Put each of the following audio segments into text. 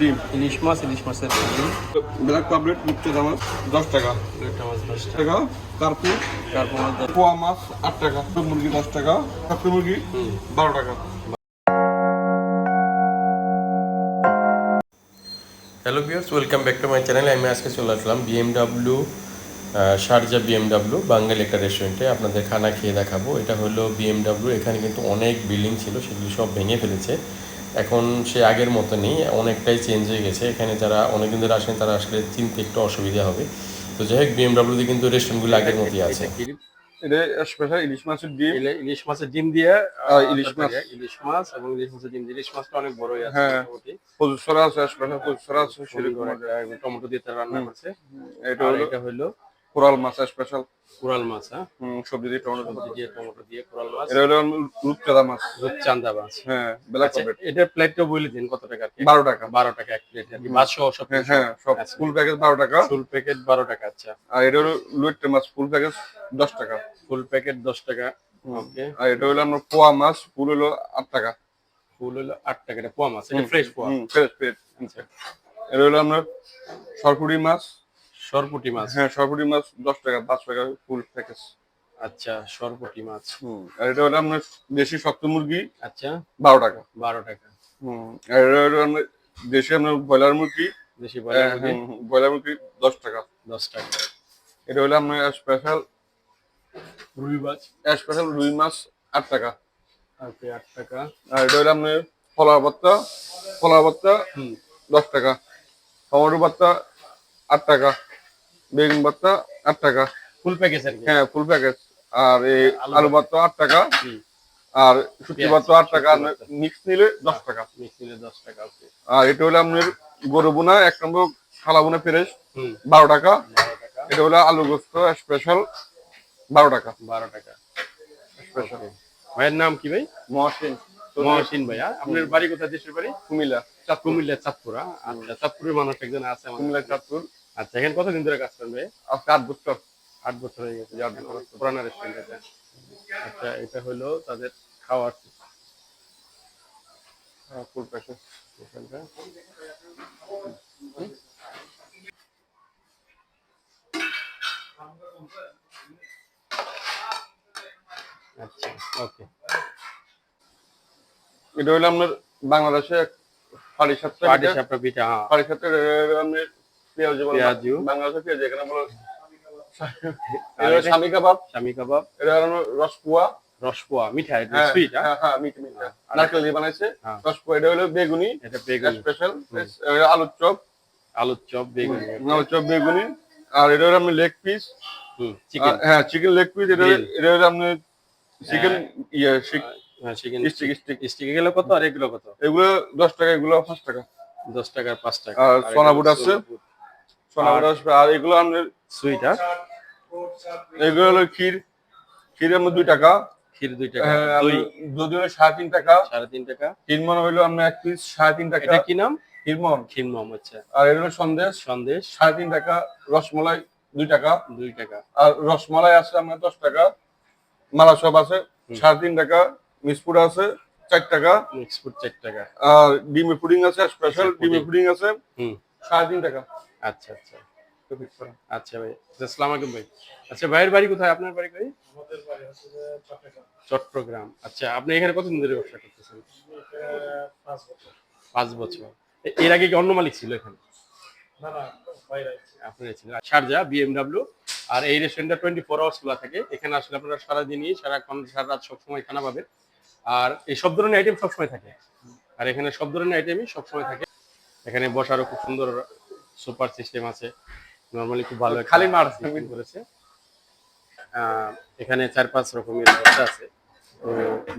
ডিম ইলিশ মাছ ইলিশ মাছের ডিম। ব্ল্যাক পাবলেট মুক্তি দাম দশ টাকা। একটা মাছ দশ টাকা। কার্পু তারপর মাছ পোয়া মাছ আট টাকা মুরগি দশ টাকা কাপ্পি মুরগি বারো টাকা। Hello viewers welcome back to my channel. আমি আজকে চলে আসলাম বিএমডাব্লিউ শারজা বিএমডাব্লিউ বাঙালি একটা রেস্টুরেন্টে আপনাদের খানা খেয়ে দেখাবো। এটা হলো বিএমডাব্লিউ এখানে কিন্তু অনেক বিল্ডিং ছিল সেগুলি সব ভেঙে ফেলেছে। এখন সে আগের মতো নেই অনেকটাই চেঞ্জ হয়ে গেছে। এখানে যারা অনেকদিন ধরে আসেন তারা আসলে চিনতে একটু অসুবিধা হবে। তো যাই হোক বিএমডাব্লিউতে কিন্তু রেস্টুরেন্টগুলো আগের মতোই আছে। এটা স্পেশাল ইলিশ মাছের ডিম। ইলি- ইলিশ মাছের ডিম দিয়ে আর ইলিশ মাছ। ইলিশ মাছ এবং ইলিশ মাছের ডিম দিয়ে। ইলিশ মাছটা অনেক বড়ই আছে হ্যাঁ। মোটামুটি। প্রচুর সরা আছে স্পেশাল প্রচুর সরা আছে বড় টমেটো দিয়ে তারা রান্না করছে। এটা আর হলো এটা হলো কোরাল মাছ স্পেশাল কোরাল মাছ হ্যাঁ? সবজি দিয়ে টমেটো দিয়ে। টমেটো দিয়ে কোরাল মাছ। এটা হলো রূপচাঁদা মাছ। রূপচান্দা মাছ। হ্যাঁ ব্ল্যাক পাবলেট এটার প্লেটটা বলে দিন কত টাকা আর কি? বারো টাকা। বারো টাকা এক প্লেট আর কি মাছ সহ সব হ্যাঁ হ্যাঁ সব। ফুল প্যাকেজ বারো টাকা। ফুল প্যাকেট বারো টাকা আচ্ছা। আর এটা হলো লুয়েট্টা মাছ ফুল প্যাকেজ দশ টাকা। ফুল প্যাকেট দশ টাকা ওকে আর এটা হলো আমরা পোয়া মাছ ফুল হলো আট টাকা। ফুল হলো আট টাকা এটা পোয়া মাছ এটা ফ্রেশ পোয়া। ফ্রেশ ফ্রেশ আচ্ছা। এটা হলো আমরা সরপুরি মাছ সরপুটি মাছ? হ্যাঁ সরপুরি মাছ দশ টাকা পাঁচ টাকা ফুল প্যাকেজ আচ্ছা সরপুটি মাছ। আর এটা হলো আপনার দেশি শক্ত মুরগি আচ্ছা। বারো টাকা। বারো টাকা। হুম আর এটা হলো আপনার দেশি আপনার ব্রয়লার মুরগি দেশি ব্রয়লার মুরগি? ব্রয়লার মুরগি দশ টাকা। দশ টাকা। এটা হলো আপনার স্পেশাল রুই মাছ? স্পেশাল রুই মাছ আট টাকা। ওকে আট টাকা। আর এটা হলো আপনার ফলার ভর্তা ফলার ভর্তা হুম। দশ টাকা। টমেটো ভর্তা আট টাকা। বেগুন ভর্তা আট টাকা। ফুল প্যাকেজ আর হ্যাঁ ফুল প্যাকেজ আর এই আলু ভর্তা। আট টাকা। আর শুটকি ভর্তা আট টাকা। মিক্স নিলে দশ টাকা। মিক্স নিলে দশ টাকা আর এটা হলো আপনার গরু বোনা এক নম্বর খালা বোনা ফ্রেশ বারো টাকা। এটা হলো আলু গোস্ত স্পেশাল বারো টাকা। বারো টাকা। স্পেশাল ভাইয়ের নাম কি ভাই? মহসিন। মহসিন ভাইয়া আপনার বাড়ি কোথায় দেশের বাড়ি? কুমিল্লা। কুমিল্লা চাঁদপুরা আচ্ছা চাঁদপুরের মানুষ একজন আছে কুমিল্লা চাঁদপুর। আচ্ছা এখানে কতদিন ধরে কাজ করেন ভাই আজকে আট বছর আট বছর হয়ে গেছে আট বছর পুরানা রেস্টুরেন্ট এটা আচ্ছা এটা হলো তাদের খাওয়ার ফুল প্যাকেজ এখানটা। আচ্ছা ওকে এটা হলো আপনার বাংলাদেশে সাড়ে সাতটা পাটি সাপটা পিঠা হ্যাঁ সাড়ে সাতটা আপনার পেঁয়াজ বলে পেঁয়াজু। বাংলাদেশে পেঁয়াজ এখানে বলো আর এটা হলো এটা? স্বামী কাবাব। স্বামী কাবাব। এটা হলো রসপুয়া। রসপোয়া মিঠা এটা হ্যাঁ? সুইট হ্যাঁ হ্যাঁ নারকেল দিয়ে বানাইছে। হ্যাঁ। এটা হলো বেগুনি। এটা বেগুন। স্পেশাল আলুর চপ। আলুর চপ বেগুন। আলুর চপ বেগুনি। আর এটা হলো লেগ পিস চিকেন হ্যাঁ চিকেন লেগ পিস এটা Grill. এটা হলো আপনার চিকেন ইয়ে চিকেন স্টিক স্টিক স্টিক এগুলো কত আর এগুলো কত? এগুলো দশ টাকা এগুলো পাঁচ টাকা। দশ টাকার পাঁচ টাকা। আর সোনাবুট আছে। আর- এগুলো সুইট হ্যাঁ? এগুলো হলো ক্ষীর। ক্ষীর আপনার দুই টাকা। ক্ষীর দুই টাকা। হ্যাঁ, দই। দুধ হলো সাড়ে তিন টাকা। সাড়ে তিন টাকা। আপনার এক পিস সাড়ে তিন টাকা। এটা কি নাম? আচ্ছা। আর এগুলো সন্দেশ। সন্দেশ। সাড়ে তিন টাকা রসমলাই দুই টাকা। দুই টাকা। আর রসমলাই আছে আপনার দশ টাকা। মালা সব আছে সাড়ে তিন টাকা। মিসপুর আছে চার টাকা। মিক্স ফুড চার টাকা। আর ডিমে পুডিং আছে স্পেশাল আচ্ছা, ডিমে পুডিং। আছে সাড়ে তিন টাকা। আচ্ছা আচ্ছা। আচ্ছা ভাই আসসালামু আলাইকুম ভাই। আচ্ছা ভাইয়ের বাড়ি কোথায়? আপনার বাড়ি কই চট্টগ্রাম। আচ্ছা আপনি এখানে কতদিন ধরে ব্যবসা করতেছেন? পাঁচ বছর। এর আগে কি অন্য মালিক ছিল এখানে? আপনারা ছিলেন শারজা বিএমডাব্লিউ আর এই রেস্টুরেন্টটা টোয়েন্টি ফোর আওয়ার্স খোলা থাকে। এখানে আসলে আপনারা সারাদিনই সারাক্ষণ সারা রাত সবসময় খানা পাবেন। আর এই সব ধরনের আইটেম সবসময় থাকে। আর এখানে সব ধরনের আইটেমই সবসময় থাকে। এখানে বসারও খুব সুন্দর সুপার সিস্টেম আছে। নর্মালি খুব ভালো খালি মার। করেছে। এখানে চার পাঁচ রকমের ভর্তা আছে। তো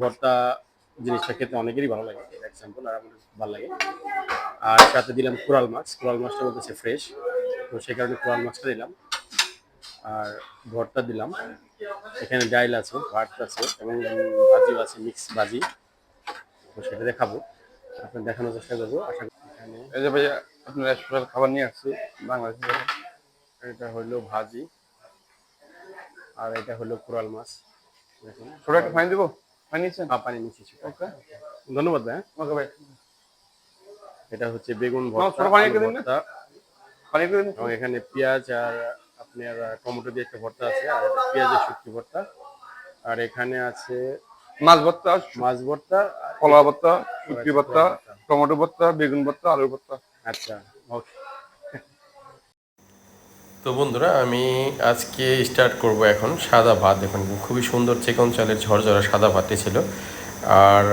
ভর্তা জিনিসটা খেতে অনেকেরই ভালো লাগে এক্সাম্পল আর আমার ভালো লাগে। আর সাথে দিলাম কোরাল মাছ। কোরাল মাছটা বলতেছে ফ্রেশ তো সেই কারণে কোরাল মাছটা দিলাম। আর ভর্তা দিলাম। এখানে ডাইল আছে ভাত আছে এবং ভাজিও আছে মিক্স ভাজি। তো সেটা দেখাবো আপনার দেখানোর চেষ্টা করব আশা এই যে ভাইয়া আপনার স্পেশাল খাবার নিয়ে আসছি বাংলাদেশ এটা হলো ভাজি আর এটা হলো কোরাল মাছ। দেখুন। ছোট একটা ফাইন দিব? ফাইন নিচ্ছেন পা- পানি নিচ্ছি ওকে ধন্যবাদ ভাই হ্যাঁ। ওকে ভাই। এটা হচ্ছে বেগুন ভর্তা পানি একটু দিন না? পানি দিন। এবং এখানে পেঁয়াজ আর আপনার টমেটো দিয়ে একটা ভর্তা আছে আর এটা পেঁয়াজের শুটকি ভর্তা। আর এখানে আছে মাছ ভর্তা মাছ ভর্তা কলা ভর্তা শুটকি ভর্তা টমেটো ভর্তা বেগুন ভর্তা আলুর ভর্তা। আচ্ছা ওকে। তো বন্ধুরা আমি আজকে স্টার্ট করব এখন সাদা ভাত। দেখুন খুবই সুন্দর চিকন চালের ঝরঝরা সাদা ভাতটি ছিল আর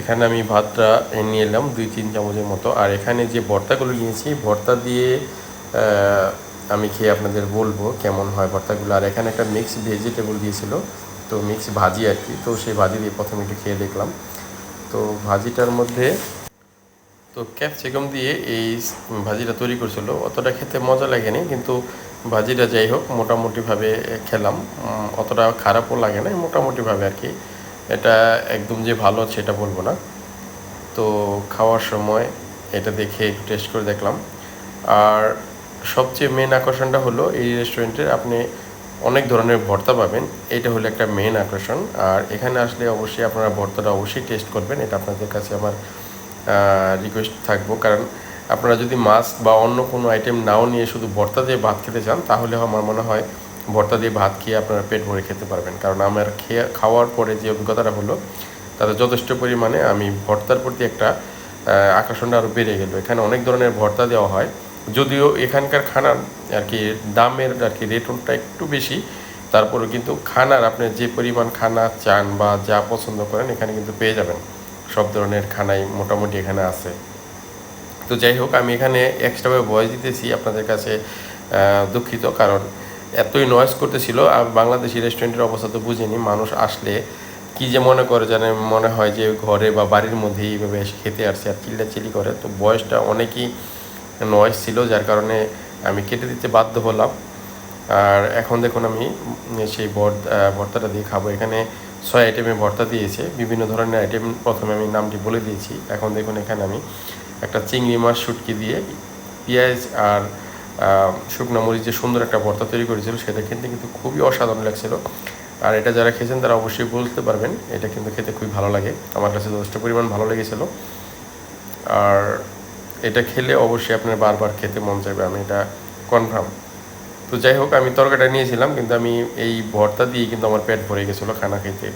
এখানে আমি ভাতটা নিয়ে এলাম দুই তিন চামচের মতো। আর এখানে যে ভর্তাগুলো নিয়েছি ভর্তা দিয়ে আমি খেয়ে আপনাদের বলব কেমন হয় ভর্তাগুলো। আর এখানে একটা মিক্স ভেজিটেবল দিয়েছিল। তো মিক্স ভাজি আর কি। তো সেই ভাজি দিয়ে প্রথমে একটু খেয়ে দেখলাম। তো ভাজিটার মধ্যে তো ক্যাপসিকাম দিয়ে এই ভাজিটা তৈরি করছিল। অতটা খেতে মজা লাগেনি, কিন্তু ভাজিটা যাই হোক, মোটামুটিভাবে খেলাম। অতটা খারাপও লাগে না মোটামুটিভাবে আর কি। এটা একদম যে ভালো সেটা বলব না। তো খাওয়ার সময় এটা দেখে একটু টেস্ট করে দেখলাম। আর সবচেয়ে মেন আকর্ষণটা হলো এই রেস্টুরেন্টের আপনি অনেক ধরনের ভর্তা পাবেন। এটা হলো একটা মেন আকর্ষণ। আর এখানে আসলে অবশ্যই আপনারা ভর্তাটা অবশ্যই টেস্ট করবেন। এটা আপনাদের কাছে আমার রিকোয়েস্ট থাকব। কারণ আপনারা যদি মাছ বা অন্য কোনো আইটেম নাও নিয়ে শুধু ভর্তা দিয়ে ভাত খেতে চান, তাহলে আমার মনে হয় ভর্তা দিয়ে ভাত খেয়ে আপনারা পেট ভরে খেতে পারবেন। কারণ আমার খেয়ে, খাওয়ার পরে যে অভিজ্ঞতাটা হলো, তাতে যথেষ্ট পরিমাণে আমি ভর্তার প্রতি একটা আকর্ষণটা আরও বেড়ে গেল। এখানে অনেক ধরনের ভর্তা দেওয়া হয়। যদিও এখানকার খানার আর কি দামের আর কি রেটনটা একটু বেশি তারপরে কিন্তু খানার আপনি যে পরিমাণ খানা চান বা যা পছন্দ করেন, এখানে কিন্তু পেয়ে যাবেন। সব ধরনের খানাই মোটামুটি এখানে আছে। তো যাই হোক, আমি এখানে এক্সট্রাভাবে ভয়েস দিতেছি আপনাদের কাছে দুঃখিত, কারণ এতই নয়েজ করতেছিল। আর বাংলাদেশি রেস্টুরেন্টের অবস্থা তো বুঝিনি, মানুষ আসলে কি যে মনে করে জানে, মনে হয় যে ঘরে বা বাড়ির মধ্যে এইভাবে এসে খেতে আসছে আর চিল্লাচিল্লি করে। তো বয়সটা অনেকই নয়েজ ছিল, যার কারণে আমি কেটে দিতে বাধ্য হলাম। আর এখন দেখুন আমি সেই ভর্ত- ভর্তাটা দিয়ে খাব। এখানে ছয় আইটেমে ভর্তা দিয়েছে। বিভিন্ন ধরনের আইটেম প্রথমে আমি নামটি বলে দিয়েছি। এখন দেখুন এখানে আমি একটা চিংড়ি মাছ শুটকি দিয়ে পেঁয়াজ আর শুকনো মরিচ যে সুন্দর একটা ভর্তা তৈরি করেছিল। সেটা খেতে কিন্তু খুবই অসাধারণ লাগছিল। আর এটা যারা খেয়েছেন তারা অবশ্যই বলতে পারবেন। এটা কিন্তু খেতে খুবই ভালো লাগে। আমার কাছে যথেষ্ট পরিমাণ ভালো লেগেছিলো। আর এটা খেলে অবশ্যই আপনার বারবার খেতে মন চাইবে, আমি এটা কনফার্ম তো যাই হোক, আমি তরকারিটা নিয়েছিলাম, কিন্তু আমি এই ভর্তা দিয়ে কিন্তু আমার পেট ভরে গেছিল খানা খেতে।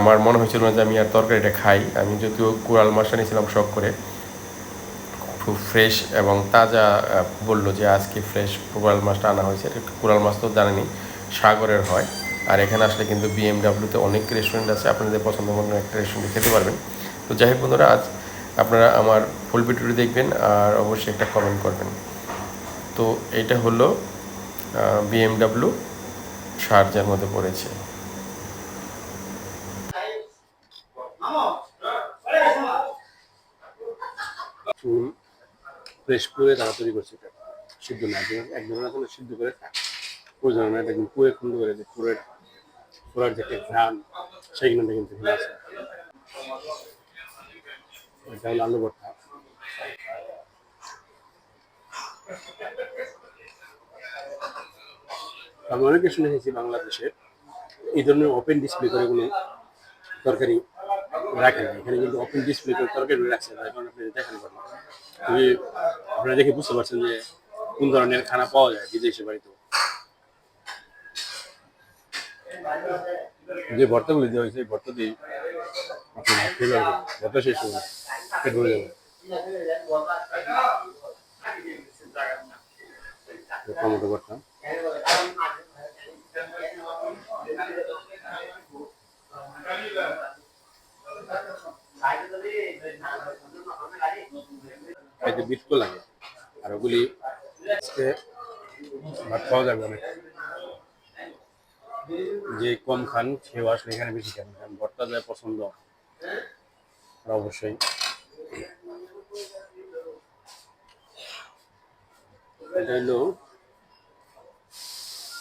আমার মনে হয়েছিল না যে আমি আর তরকারিটা খাই। আমি যদিও কুড়াল মাছটা নিয়েছিলাম শখ করে, খুব ফ্রেশ এবং তাজা বলল যে আজকে ফ্রেশ কুড়াল মাছটা আনা হয়েছে। কুড়াল মাছ তো জানেনি সাগরের হয়। আর এখানে আসলে কিন্তু বিএমডাব্লিউতে অনেক রেস্টুরেন্ট আছে, আপনাদের পছন্দ মতো একটা রেস্টুরেন্টে খেতে পারবেন। তো যাই হোক বন্ধুরা, আজ আপনারা আমার ফুল ভিডিওটি দেখবেন আর অবশ্যই একটা কমেন্ট করবেন। তো এটা হলো বিএমডাব্লিউ শারজার মধ্যে পড়েছে। চুল ফ্রেশ করে তারা তৈরি করছে সিদ্ধ না এক ধরনের আসলে সিদ্ধ করে খায়। ওই ধরনের এটা কিন্তু পুরে খুন্দ করে যে পুরের পুরার যে একটা ঘ্রাণ কিন্তু আছে আলু ভর্তা। আমি অনেকে শুনে এসেছি বাংলাদেশে এই ধরনের ওপেন ডিসপ্লে করে কোনো তরকারি রাখেন না। এখানে কিন্তু ওপেন ডিসপ্লে করে তরকারি রাখছে যার কারণে আপনি দেখেন পারেন খুবই আপনারা দেখে বুঝতে পারছেন যে কোন ধরনের খানা পাওয়া যায় বিদেশি বাড়িতে। যে ভর্তাগুলি দেওয়া হয়েছে এই ভর্তা দিয়ে আপনি ভাত খেতে পারবেন ভর্তা শেষ হবে পেট ভরে যাবে। টমেটো ভর্তা। খাইতে বিটকো লাগে আর ওগুলি আজকে ভাত পাওয়া যাবে অনেক। যে কম খান সেও আসলে এখানে বেশি খান কারণ ভর্তা যায় পছন্দ আর অবশ্যই। এটা হলো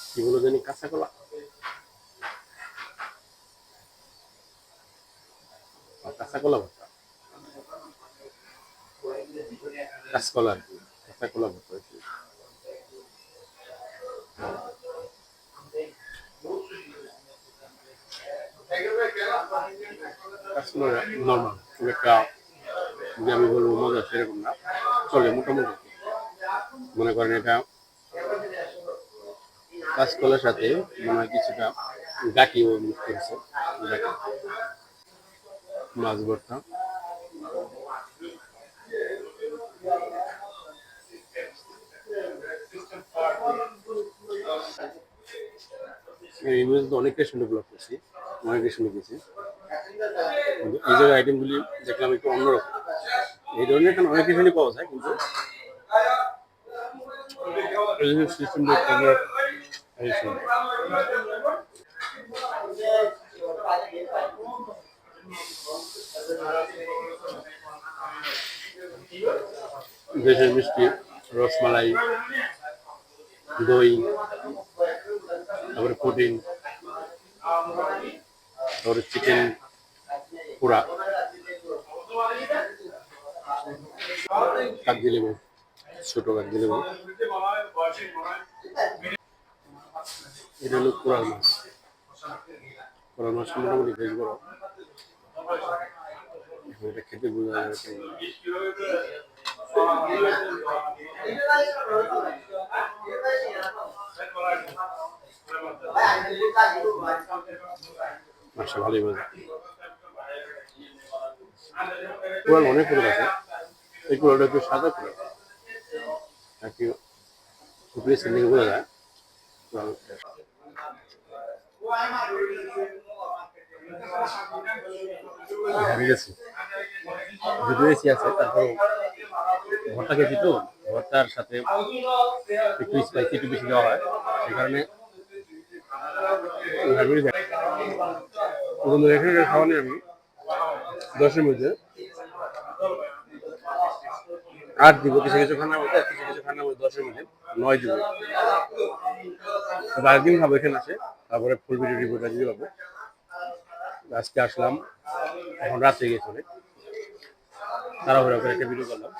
কি বলো জানি কাঁচা কলা। কাঁচা কলা ভর্তা কাঁচকলা আমি বলব মজা সেরকম না, চলে মোটামুটি। মনে করেন এটা কাঁচকলার সাথে মনে হয় কিছুটা গাটিও মিক্স গাটি মাছ ভর্তা। এই ইমেজ তো অনেক রেস্টুরেন্ট উপলব্ধ করছি অনেক রেস্টুরেন্ট গেছি কিন্তু এই আইটেমগুলি দেখলাম একটু অন্যরকম। এই ধরনের এখানে অনেক রেস্টুরেন্টই পাওয়া যায়, কিন্তু সুন্দর। দেশের মিষ্টি রসমালাই। দই, তারপরে প্রোটিন তারপরে চিকেন পোড়া কাগজি লেবু, ছোট কাগজি লেবু। এটা হলো কোরাল মাছ। কোরাল মাছ মোটামুটি বেশ বড়। এটা খেতে বোঝা যায় অনেক কোরাল আছে এই কোরালটা একটু সাদা কোরাল আর কি উপরে বোঝা যায় কোরাল হারিয়ে গেছি। যদিও এসি আছে, তারপর ভর্তা খেয়েছি তো, ভর্তার সাথে একটু স্পাইসি একটু বেশি দেওয়া হয়। সেই কারণে হারিয়ে যায় প্রথম এখানে খাওয়া নেই আমি, দশের মধ্যে। আট দিব, কিছু কিছু খানা মধ্যে কিছু কিছু খানা মধ্যে দশের মধ্যে, নয় দিব। আরেকদিন খাব, এখানে আসে। তারপরে ফুল ভিডিও রিপোর্টটা পাবো আজকে আসলাম, এখন রাত্রে গিয়ে চলে একটা ভিডিও করলাম।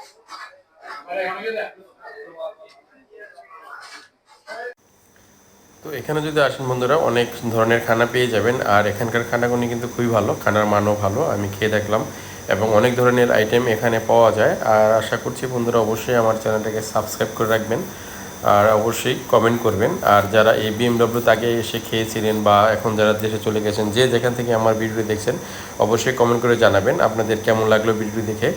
তো এখানে যদি আসেন বন্ধুরা, অনেক ধরনের খানা পেয়ে যাবেন। আর এখানকার খানাগুলি কিন্তু খুবই ভালো, খানার মানও ভালো, আমি খেয়ে দেখলাম। এবং অনেক ধরনের আইটেম এখানে পাওয়া যায়। আর আশা করছি বন্ধুরা, অবশ্যই আমার চ্যানেলটাকে সাবস্ক্রাইব করে রাখবেন। আর অবশ্যই কমেন্ট করবেন। আর যারা এই বিএমডব্লিউ তাকে এসে খেয়েছিলেন বা এখন যারা দেশে চলে গেছেন, যে যেখান থেকে আমার ভিডিও দেখছেন, অবশ্যই কমেন্ট করে জানাবেন আপনাদের কেমন লাগল ভিডিও দেখে।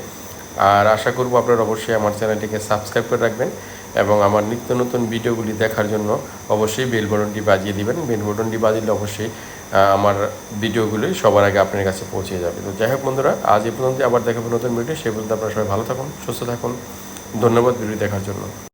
আর আশা করব আপনারা অবশ্যই আমার চ্যানেলটিকে সাবস্ক্রাইব করে রাখবেন এবং আমার নিত্য নতুন ভিডিওগুলি দেখার জন্য অবশ্যই বেল বটনটি বাজিয়ে দিবেন। বেল বটনটি বাজিয়ে অবশ্যই আমার ভিডিওগুলি সবার আগে আপনার কাছে পৌঁছে যাবে। তো যাই হোক বন্ধুরা, আজ এই পর্যন্ত আবার দেখাবো নতুন ভিডিও সে পর্যন্ত আপনারা সবাই ভালো থাকুন, সুস্থ থাকুন। ধন্যবাদ ভিডিও দেখার জন্য।